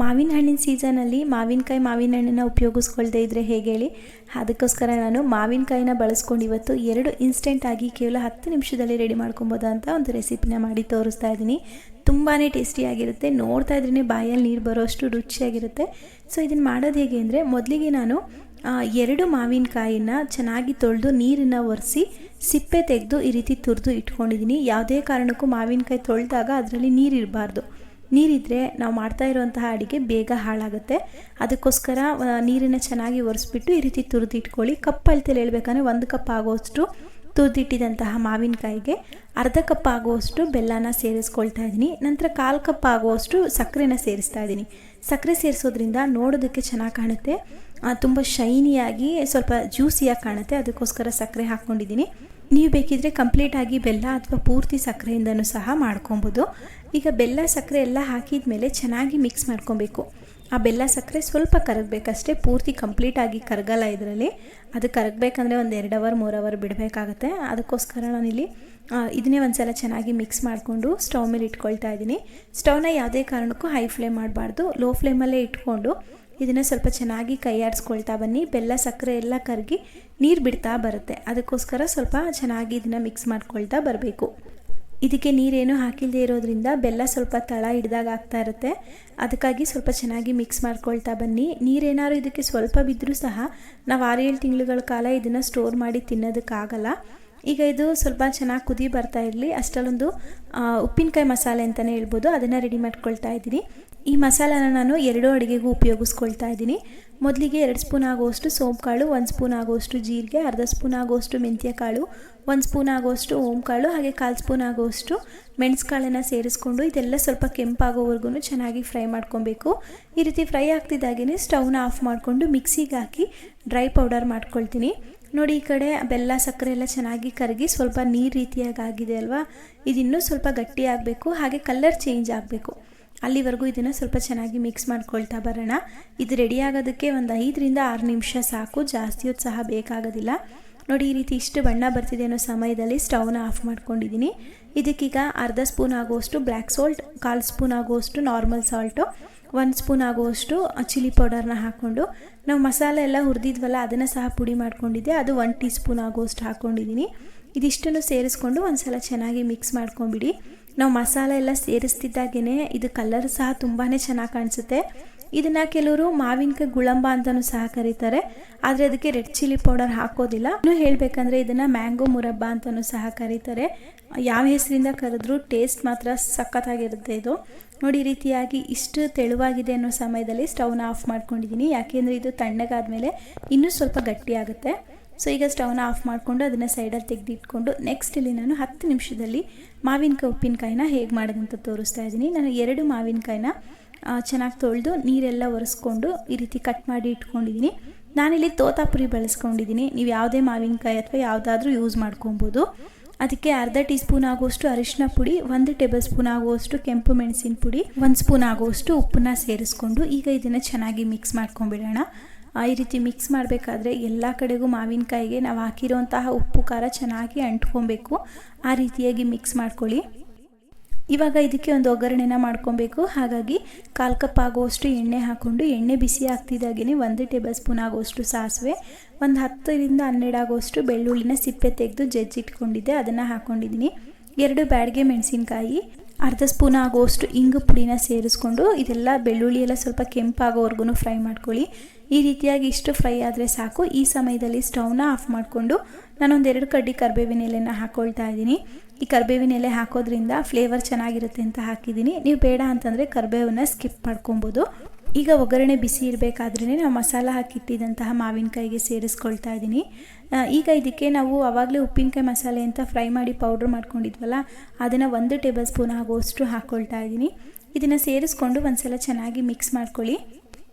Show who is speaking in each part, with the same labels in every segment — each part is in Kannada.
Speaker 1: ಮಾವಿನ ಹಣ್ಣಿನ ಸೀಸನಲ್ಲಿ ಮಾವಿನಕಾಯಿ ಮಾವಿನ ಹಣ್ಣನ್ನು ಉಪಯೋಗಿಸ್ಕೊಳ್ದೇ ಇದ್ದರೆ ಹೇಗೆ ಹೇಳಿ? ಅದಕ್ಕೋಸ್ಕರ ನಾನು ಮಾವಿನಕಾಯಿನ ಬಳಸ್ಕೊಂಡು ಇವತ್ತು ಎರಡು ಇನ್ಸ್ಟೆಂಟ್ ಆಗಿ ಕೇವಲ ಹತ್ತು ನಿಮಿಷದಲ್ಲಿ ರೆಡಿ ಮಾಡ್ಕೊಬೋದು ಅಂತ ಒಂದು ರೆಸಿಪಿನ ಮಾಡಿ ತೋರಿಸ್ತಾ ಇದ್ದೀನಿ. ತುಂಬಾ ಟೇಸ್ಟಿಯಾಗಿರುತ್ತೆ ನೋಡ್ತಾ ಇದ್ರೇ ಬಾಯಲ್ಲಿ ನೀರು ಬರೋಷ್ಟು ರುಚಿಯಾಗಿರುತ್ತೆ. ಸೊ ಇದನ್ನು ಮಾಡೋದು ಹೇಗೆ ಅಂದರೆ ಮೊದಲಿಗೆ ನಾನು ಎರಡು ಮಾವಿನಕಾಯಿನ ಚೆನ್ನಾಗಿ ತೊಳೆದು ನೀರನ್ನು ಒರೆಸಿ ಸಿಪ್ಪೆ ತೆಗೆದು ಈ ರೀತಿ ತುರಿದು ಇಟ್ಕೊಂಡಿದ್ದೀನಿ. ಯಾವುದೇ ಕಾರಣಕ್ಕೂ ಮಾವಿನಕಾಯಿ ತೊಳೆದಾಗ ಅದರಲ್ಲಿ ನೀರು ಇರಬಾರ್ದು. ನೀರಿದ್ದರೆ ನಾವು ಮಾಡ್ತಾ ಇರುವಂತಹ ಅಡುಗೆ ಬೇಗ ಹಾಳಾಗುತ್ತೆ. ಅದಕ್ಕೋಸ್ಕರ ನೀರನ್ನು ಚೆನ್ನಾಗಿ ಒರೆಸ್ಬಿಟ್ಟು ಈ ರೀತಿ ತುರಿದಿಟ್ಕೊಳ್ಳಿ. ಕಪ್ ಅಳತೆಲಿ ಹೇಳ್ಬೇಕಂದ್ರೆ ಒಂದು ಕಪ್ ಆಗೋಷ್ಟು ತುರಿದಿಟ್ಟಿದಂತಹ ಮಾವಿನಕಾಯಿಗೆ ಅರ್ಧ ಕಪ್ ಆಗುವಷ್ಟು ಬೆಲ್ಲನ ಸೇರಿಸ್ಕೊಳ್ತಾ ಇದ್ದೀನಿ. ನಂತರ ಕಾಲು ಕಪ್ ಆಗುವಷ್ಟು ಸಕ್ಕರೆನ ಸೇರಿಸ್ತಾ ಇದ್ದೀನಿ. ಸಕ್ಕರೆ ಸೇರಿಸೋದ್ರಿಂದ ನೋಡೋದಕ್ಕೆ ಚೆನ್ನಾಗಿ ಕಾಣುತ್ತೆ. ತುಂಬ ಶೈನಿಯಾಗಿ, ಸ್ವಲ್ಪ ಜ್ಯೂಸಿಯಾಗಿ ಕಾಣುತ್ತೆ. ಅದಕ್ಕೋಸ್ಕರ ಸಕ್ಕರೆ ಹಾಕ್ಕೊಂಡಿದ್ದೀನಿ. ನೀವು ಬೇಕಿದ್ರೆ ಕಂಪ್ಲೀಟಾಗಿ ಬೆಲ್ಲ ಅಥವಾ ಪೂರ್ತಿ ಸಕ್ಕರೆಯಿಂದನೂ ಸಹ ಮಾಡ್ಕೊಬೋದು. ಈಗ ಬೆಲ್ಲ ಸಕ್ಕರೆ ಎಲ್ಲ ಹಾಕಿದ ಮೇಲೆ ಚೆನ್ನಾಗಿ ಮಿಕ್ಸ್ ಮಾಡ್ಕೊಬೇಕು. ಆ ಬೆಲ್ಲ ಸಕ್ಕರೆ ಸ್ವಲ್ಪ ಕರಗಬೇಕಷ್ಟೇ, ಪೂರ್ತಿ ಕಂಪ್ಲೀಟಾಗಿ ಕರಗಲ್ಲ ಇದರಲ್ಲಿ. ಅದು ಕರಗಬೇಕಂದ್ರೆ ಒಂದು ಎರಡು ಅವರ್ ಮೂರು ಅವರ್ ಬಿಡಬೇಕಾಗತ್ತೆ. ಅದಕ್ಕೋಸ್ಕರ ನಾನಿಲ್ಲಿ ಇದನ್ನೇ ಒಂದ್ಸಲ ಚೆನ್ನಾಗಿ ಮಿಕ್ಸ್ ಮಾಡಿಕೊಂಡು ಸ್ಟವ್ ಮೇಲೆ ಇಟ್ಕೊಳ್ತಾ ಇದ್ದೀನಿ. ಸ್ಟವ್ನ ಯಾವುದೇ ಕಾರಣಕ್ಕೂ ಹೈ ಫ್ಲೇಮ್ ಮಾಡಬಾರ್ದು. ಲೋ ಫ್ಲೇಮಲ್ಲೇ ಇಟ್ಕೊಂಡು ಇದನ್ನು ಸ್ವಲ್ಪ ಚೆನ್ನಾಗಿ ಕೈಯಾಡಿಸ್ಕೊಳ್ತಾ ಬನ್ನಿ. ಬೆಲ್ಲ, ಸಕ್ಕರೆ ಎಲ್ಲ ಕರಗಿ ನೀರು ಬಿಡ್ತಾ ಬರುತ್ತೆ. ಅದಕ್ಕೋಸ್ಕರ ಸ್ವಲ್ಪ ಚೆನ್ನಾಗಿ ಇದನ್ನು ಮಿಕ್ಸ್ ಮಾಡ್ಕೊಳ್ತಾ ಬರಬೇಕು. ಇದಕ್ಕೆ ನೀರೇನು ಹಾಕಿಲ್ಲದೆ ಇರೋದ್ರಿಂದ ಬೆಲ್ಲ ಸ್ವಲ್ಪ ತಳ ಹಿಡ್ದಾಗ ಆಗ್ತಾ ಇರುತ್ತೆ. ಅದಕ್ಕಾಗಿ ಸ್ವಲ್ಪ ಚೆನ್ನಾಗಿ ಮಿಕ್ಸ್ ಮಾಡ್ಕೊಳ್ತಾ ಬನ್ನಿ. ನೀರೇನಾದ್ರು ಇದಕ್ಕೆ ಸ್ವಲ್ಪ ಬಿದ್ದರೂ ಸಹ ನಾವು ಆರು ಏಳು ತಿಂಗಳುಗಳ ಕಾಲ ಇದನ್ನು ಸ್ಟೋರ್ ಮಾಡಿ ತಿನ್ನೋದಕ್ಕಾಗಲ್ಲ. ಈಗ ಇದು ಸ್ವಲ್ಪ ಚೆನ್ನಾಗಿ ಕುದಿ ಬರ್ತಾ ಇರಲಿ. ಅಷ್ಟರಲ್ಲೊಂದು ಉಪ್ಪಿನಕಾಯಿ ಮಸಾಲೆ ಅಂತಲೇ ಹೇಳ್ಬೋದು. ಅದನ್ನು ರೆಡಿ ಮಾಡ್ಕೊಳ್ತಾ ಇದ್ದೀನಿ. ಈ ಮಸಾಲಾನ ನಾನು ಎರಡೂ ಅಡುಗೆಗೂ ಉಪಯೋಗಿಸ್ಕೊಳ್ತಾ ಇದ್ದೀನಿ. ಮೊದಲಿಗೆ ಎರಡು ಸ್ಪೂನ್ ಆಗುವಷ್ಟು ಸೋಂಪು ಕಾಳು ಒಂದು ಸ್ಪೂನ್ ಆಗುವಷ್ಟು ಜೀರಿಗೆ, ಅರ್ಧ ಸ್ಪೂನ್ ಆಗುವಷ್ಟು ಮೆಂತ್ಯ ಕಾಳು ಒಂದು ಸ್ಪೂನ್ ಆಗುವಷ್ಟು ಓಮ್ ಕಾಳು ಹಾಗೆ ಕಾಲು ಸ್ಪೂನ್ ಆಗುವಷ್ಟು ಮೆಣಸುಕಾಳನ್ನು ಸೇರಿಸ್ಕೊಂಡು ಇದೆಲ್ಲ ಸ್ವಲ್ಪ ಕೆಂಪಾಗೋವರೆಗೂ ಚೆನ್ನಾಗಿ ಫ್ರೈ ಮಾಡ್ಕೊಬೇಕು. ಈ ರೀತಿ ಫ್ರೈ ಆಗ್ತಿದ್ದಾಗೇ ಸ್ಟವ್ನ ಆಫ್ ಮಾಡಿಕೊಂಡು ಮಿಕ್ಸಿಗೆ ಹಾಕಿ ಡ್ರೈ ಪೌಡರ್ ಮಾಡ್ಕೊಳ್ತೀನಿ. ನೋಡಿ ಈ ಕಡೆ ಬೆಲ್ಲ, ಸಕ್ಕರೆ ಎಲ್ಲ ಚೆನ್ನಾಗಿ ಕರಗಿ ಸ್ವಲ್ಪ ನೀರು ರೀತಿಯಾಗಿ ಆಗಿದೆ ಅಲ್ವಾ? ಇದಿನ್ನೂ ಸ್ವಲ್ಪ ಗಟ್ಟಿ ಆಗಬೇಕು ಹಾಗೆ ಕಲರ್ ಚೇಂಜ್ ಆಗಬೇಕು. ಅಲ್ಲಿವರೆಗೂ ಇದನ್ನು ಸ್ವಲ್ಪ ಚೆನ್ನಾಗಿ ಮಿಕ್ಸ್ ಮಾಡ್ಕೊಳ್ತಾ ಬರೋಣ. ಇದು ರೆಡಿ ಆಗೋದಕ್ಕೆ ಒಂದು ಐದರಿಂದ ಆರು ನಿಮಿಷ ಸಾಕು. ಜಾಸ್ತಿ ಹೊತ್ತು ಸಹ ಬೇಕಾಗೋದಿಲ್ಲ. ನೋಡಿ, ಈ ರೀತಿ ಇಷ್ಟು ಬಣ್ಣ ಬರ್ತಿದೆ ಅನ್ನೋ ಸಮಯದಲ್ಲಿ ಸ್ಟವ್ನ ಆಫ್ ಮಾಡ್ಕೊಂಡಿದ್ದೀನಿ. ಇದಕ್ಕೀಗ ಅರ್ಧ ಸ್ಪೂನ್ ಆಗುವಷ್ಟು ಬ್ಲ್ಯಾಕ್ ಸಾಲ್ಟ್ ಕಾಲು ಸ್ಪೂನ್ ಆಗುವಷ್ಟು ನಾರ್ಮಲ್ ಸಾಲ್ಟು ಒಂದು ಸ್ಪೂನ್ ಆಗುವಷ್ಟು ಚಿಲ್ಲಿ ಪೌಡರ್ನ ಹಾಕ್ಕೊಂಡು ನಾವು ಮಸಾಲೆ ಎಲ್ಲ ಹುರಿದಿದ್ವಲ್ಲ, ಅದನ್ನು ಸಹ ಪುಡಿ ಮಾಡ್ಕೊಂಡಿದ್ದೆ. ಅದು ಒನ್ ಟೀ ಸ್ಪೂನ್ ಆಗುವಷ್ಟು ಹಾಕ್ಕೊಂಡಿದ್ದೀನಿ. ಇದಿಷ್ಟನ್ನು ಸೇರಿಸ್ಕೊಂಡು ಒಂದು ಸಲ ಚೆನ್ನಾಗಿ ಮಿಕ್ಸ್ ಮಾಡ್ಕೊಂಬಿಡಿ ನಾವು ಮಸಾಲೆ ಎಲ್ಲ ಸೇರಿಸ್ತಿದ್ದಾಗೇ ಇದು ಕಲರ್ ಸಹ ತುಂಬಾ ಚೆನ್ನಾಗಿ ಕಾಣಿಸುತ್ತೆ. ಇದನ್ನು ಕೆಲವರು ಮಾವಿನಕಾಯಿ ಗುಳಂಬ ಅಂತಲೂ ಸಹ ಕರೀತಾರೆ. ಆದರೆ ಅದಕ್ಕೆ ರೆಡ್ ಚಿಲ್ಲಿ ಪೌಡರ್ ಹಾಕೋದಿಲ್ಲ. ಇನ್ನು ಹೇಳಬೇಕಂದ್ರೆ ಇದನ್ನು ಮ್ಯಾಂಗೋ ಮುರಬ್ಬ ಅಂತಲೂ ಸಹ ಕರೀತಾರೆ. ಯಾವ ಹೆಸರಿಂದ ಕರೆದ್ರೂ ಟೇಸ್ಟ್ ಮಾತ್ರ ಸಖತ್ತಾಗಿರುತ್ತೆ ಇದು. ನೋಡಿ ರೀತಿಯಾಗಿ ಇಷ್ಟು ತೆಳುವಾಗಿದೆ ಅನ್ನೋ ಸಮಯದಲ್ಲಿ ಸ್ಟವ್ನ ಆಫ್ ಮಾಡ್ಕೊಂಡಿದ್ದೀನಿ ಯಾಕೆಂದರೆ ಇದು ತಣ್ಣಗಾದ್ಮೇಲೆ ಇನ್ನೂ ಸ್ವಲ್ಪ ಗಟ್ಟಿ ಆಗುತ್ತೆ ಸೊ ಈಗ ಸ್ಟವ್ನ ಆಫ್ ಮಾಡಿಕೊಂಡು ಅದನ್ನು ಸೈಡಲ್ಲಿ ತೆಗೆದಿಟ್ಕೊಂಡು ನೆಕ್ಸ್ಟ್ ಇಲ್ಲಿ ನಾನು ಹತ್ತು ನಿಮಿಷದಲ್ಲಿ ಮಾವಿನಕಾಯಿ ಉಪ್ಪಿನಕಾಯಿನ ಹೇಗೆ ಮಾಡೋದಂತ ತೋರಿಸ್ತಾ ಇದ್ದೀನಿ. ನಾನು ಎರಡು ಮಾವಿನಕಾಯಿನ ಚೆನ್ನಾಗಿ ತೊಳೆದು ನೀರೆಲ್ಲ ಒರೆಸ್ಕೊಂಡು ಈ ರೀತಿ ಕಟ್ ಮಾಡಿ ಇಟ್ಕೊಂಡಿದ್ದೀನಿ. ನಾನಿಲ್ಲಿ ತೋತಾಪುರಿ ಬಳಸ್ಕೊಂಡಿದ್ದೀನಿ. ನೀವು ಯಾವುದೇ ಮಾವಿನಕಾಯಿ ಅಥವಾ ಯಾವುದಾದ್ರೂ ಯೂಸ್ ಮಾಡ್ಕೊಬೋದು. ಅದಕ್ಕೆ ಅರ್ಧ ಟೀ ಸ್ಪೂನ್ ಆಗುವಷ್ಟು ಅರಿಶಿನ ಪುಡಿ, ಒಂದು ಟೇಬಲ್ ಸ್ಪೂನ್ ಆಗುವಷ್ಟು ಕೆಂಪು ಮೆಣಸಿನ ಪುಡಿ, ಒಂದು ಸ್ಪೂನ್ ಆಗುವಷ್ಟು ಉಪ್ಪನ್ನ ಸೇರಿಸ್ಕೊಂಡು ಈಗ ಇದನ್ನು ಚೆನ್ನಾಗಿ ಮಿಕ್ಸ್ ಮಾಡ್ಕೊಂಡ್ಬಿಡೋಣ. ಈ ರೀತಿ ಮಿಕ್ಸ್ ಮಾಡಬೇಕಾದ್ರೆ ಎಲ್ಲ ಕಡೆಗೂ ಮಾವಿನಕಾಯಿಗೆ ನಾವು ಹಾಕಿರೋಂತಹ ಉಪ್ಪು, ಖಾರ ಚೆನ್ನಾಗಿ ಅಂಟ್ಕೊಬೇಕು. ಆ ರೀತಿಯಾಗಿ ಮಿಕ್ಸ್ ಮಾಡ್ಕೊಳ್ಳಿ. ಇವಾಗ ಇದಕ್ಕೆ ಒಂದು ಒಗ್ಗರಣೆನ ಮಾಡ್ಕೊಬೇಕು. ಹಾಗಾಗಿ ಕಾಲು ಕಪ್ ಆಗುವಷ್ಟು ಎಣ್ಣೆ ಹಾಕ್ಕೊಂಡು ಎಣ್ಣೆ ಬಿಸಿ ಆಗ್ತಿದ್ದಾಗೇ ಒಂದು ಟೇಬಲ್ ಸ್ಪೂನ್ ಆಗುವಷ್ಟು ಸಾಸಿವೆ, ಒಂದು ಹತ್ತರಿಂದ ಹನ್ನೆರಡು ಆಗುವಷ್ಟು ಬೆಳ್ಳುಳ್ಳಿನ ಸಿಪ್ಪೆ ತೆಗೆದು ಜಜ್ಜಿಟ್ಕೊಂಡಿದ್ದೆ, ಅದನ್ನು ಹಾಕ್ಕೊಂಡಿದ್ದೀನಿ ಎರಡು ಬ್ಯಾಡಿಗೆ ಮೆಣಸಿನ್ಕಾಯಿ ಅರ್ಧ ಸ್ಪೂನ್ ಆಗುವಷ್ಟು ಇಂಗು ಪುಡಿನ ಸೇರಿಸ್ಕೊಂಡು ಇದೆಲ್ಲ ಬೆಳ್ಳುಳ್ಳಿ ಎಲ್ಲ ಸ್ವಲ್ಪ ಕೆಂಪಾಗೋವರೆಗೂ ಫ್ರೈ ಮಾಡ್ಕೊಳ್ಳಿ. ಈ ರೀತಿಯಾಗಿ ಇಷ್ಟು ಫ್ರೈ ಆದರೆ ಸಾಕು. ಈ ಸಮಯದಲ್ಲಿ ಸ್ಟವ್ನ ಆಫ್ ಮಾಡಿಕೊಂಡು ನಾನೊಂದು ಎರಡು ಕಡ್ಡಿ ಕರಿಬೇವಿನ ಎಲೆನ ಹಾಕ್ಕೊಳ್ತಾ ಇದ್ದೀನಿ. ಈ ಕರಿಬೇವಿನ ಎಲೆ ಹಾಕೋದ್ರಿಂದ ಫ್ಲೇವರ್ ಚೆನ್ನಾಗಿರುತ್ತೆ ಅಂತ ಹಾಕಿದ್ದೀನಿ. ನೀವು ಬೇಡ ಅಂತಂದರೆ ಕರಿಬೇವನ್ನ ಸ್ಕಿಪ್ ಮಾಡ್ಕೊಬೋದು. ಈಗ ಒಗ್ಗರಣೆ ಬಿಸಿ ಇರಬೇಕಾದ್ರೇ ನಾವು ಮಸಾಲ ಹಾಕಿಟ್ಟಿದ್ದಂತಹ ಮಾವಿನಕಾಯಿಗೆ ಸೇರಿಸ್ಕೊಳ್ತಾ ಇದ್ದೀನಿ. ಈಗ ಇದಕ್ಕೆ ನಾವು ಆವಾಗಲೇ ಉಪ್ಪಿನಕಾಯಿ ಮಸಾಲೆ ಅಂತ ಫ್ರೈ ಮಾಡಿ ಪೌಡ್ರ್ ಮಾಡ್ಕೊಂಡಿದ್ವಲ್ಲ, ಅದನ್ನು ಒಂದು ಟೇಬಲ್ ಸ್ಪೂನ್ ಆಗುವಷ್ಟು ಹಾಕ್ಕೊಳ್ತಾ ಇದ್ದೀನಿ. ಇದನ್ನು ಸೇರಿಸ್ಕೊಂಡು ಒಂದ್ಸಲ ಚೆನ್ನಾಗಿ ಮಿಕ್ಸ್ ಮಾಡ್ಕೊಳ್ಳಿ.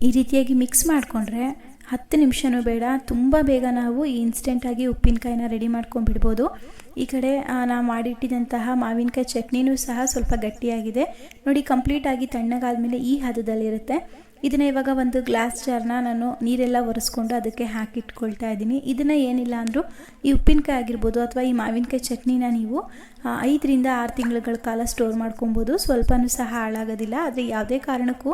Speaker 1: ಈ ರೀತಿಯಾಗಿ ಮಿಕ್ಸ್ ಮಾಡಿಕೊಂಡ್ರೆ ಹತ್ತು ನಿಮಿಷನೂ ಬೇಡ, ತುಂಬ ಬೇಗ ನಾವು ಇನ್ಸ್ಟೆಂಟಾಗಿ ಉಪ್ಪಿನಕಾಯಿನ ರೆಡಿ ಮಾಡ್ಕೊಂಡ್ಬಿಡ್ಬೋದು. ಈ ಕಡೆ ನಾವು ಮಾಡಿಟ್ಟಿದ್ದಂತಹ ಮಾವಿನಕಾಯಿ ಚಟ್ನಿನೂ ಸಹ ಸ್ವಲ್ಪ ಗಟ್ಟಿಯಾಗಿದೆ. ನೋಡಿ ಕಂಪ್ಲೀಟಾಗಿ ತಣ್ಣಗಾದ್ಮೇಲೆ ಈ ಹದದಲ್ಲಿರುತ್ತೆ. ಇದನ್ನು ಇವಾಗ ಒಂದು ಗ್ಲಾಸ್ ಜಾರ್ನ ನಾನು ನೀರೆಲ್ಲ ಒರೆಸ್ಕೊಂಡು ಅದಕ್ಕೆ ಹಾಕಿಟ್ಕೊಳ್ತಾ ಇದ್ದೀನಿ. ಇದನ್ನು ಏನಿಲ್ಲ ಅಂದರೂ ಈ ಉಪ್ಪಿನಕಾಯಿ ಆಗಿರ್ಬೋದು ಅಥವಾ ಈ ಮಾವಿನಕಾಯಿ ಚಟ್ನಿನ ನೀವು ಐದರಿಂದ ಆರು ತಿಂಗಳುಗಳ ಕಾಲ ಸ್ಟೋರ್ ಮಾಡ್ಕೊಬೋದು ಸ್ವಲ್ಪನೂ ಸಹ ಹಾಳಾಗೋದಿಲ್ಲ. ಆದರೆ ಯಾವುದೇ ಕಾರಣಕ್ಕೂ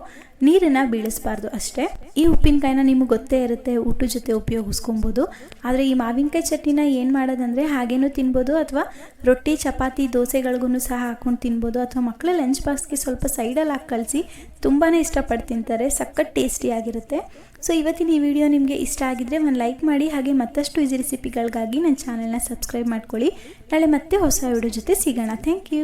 Speaker 1: ನೀರನ್ನು ಬೀಳಿಸಬಾರ್ದು ಅಷ್ಟೇ. ಈ ಉಪ್ಪಿನಕಾಯಿನ ನಿಮಗೆ ಗೊತ್ತೇ ಇರುತ್ತೆ, ಊಟದ ಜೊತೆ ಉಪಯೋಗಿಸ್ಕೊಬೋದು ಆದರೆ ಈ ಮಾವಿನಕಾಯಿ ಚಟ್ನಿನ ಏನು ಮಾಡೋದಂದರೆ ಹಾಗೇನೂ ತಿನ್ಬೋದು ಅಥವಾ ರೊಟ್ಟಿ, ಚಪಾತಿ ದೋಸೆಗಳಿಗೂ ಸಹ ಹಾಕ್ಕೊಂಡು ತಿನ್ಬೋದು. ಅಥವಾ ಮಕ್ಕಳ ಲಂಚ್ ಬಾಕ್ಸ್ಗೆ ಸ್ವಲ್ಪ ಸೈಡಲ್ಲಿ ಹಾಕಿ ಕಳಿಸಿ ತುಂಬಾ ಇಷ್ಟಪಟ್ಟು ತಿಂತಾರೆ. ಸಖತ್ ಟೇಸ್ಟಿಯಾಗಿರುತ್ತೆ ಸೊ ಇವತ್ತಿನ ಈ ವಿಡಿಯೋ ನಿಮಗೆ ಇಷ್ಟ ಆಗಿದ್ರೆ ಒಂದು ಲೈಕ್ ಮಾಡಿ, ಹಾಗೆ ಮತ್ತಷ್ಟು ಈಸಿ ರೆಸಿಪಿಗಳಿಗಾಗಿ ನನ್ನ ಚಾನಲ್ನ ಸಬ್ಸ್ಕ್ರೈಬ್ ಮಾಡ್ಕೊಳ್ಳಿ. ನಾಳೆ ಮತ್ತೆ ಹೊಸ ವಿಡಿಯೋ ಜೊತೆ ಸಿಗೋಣ. Thank you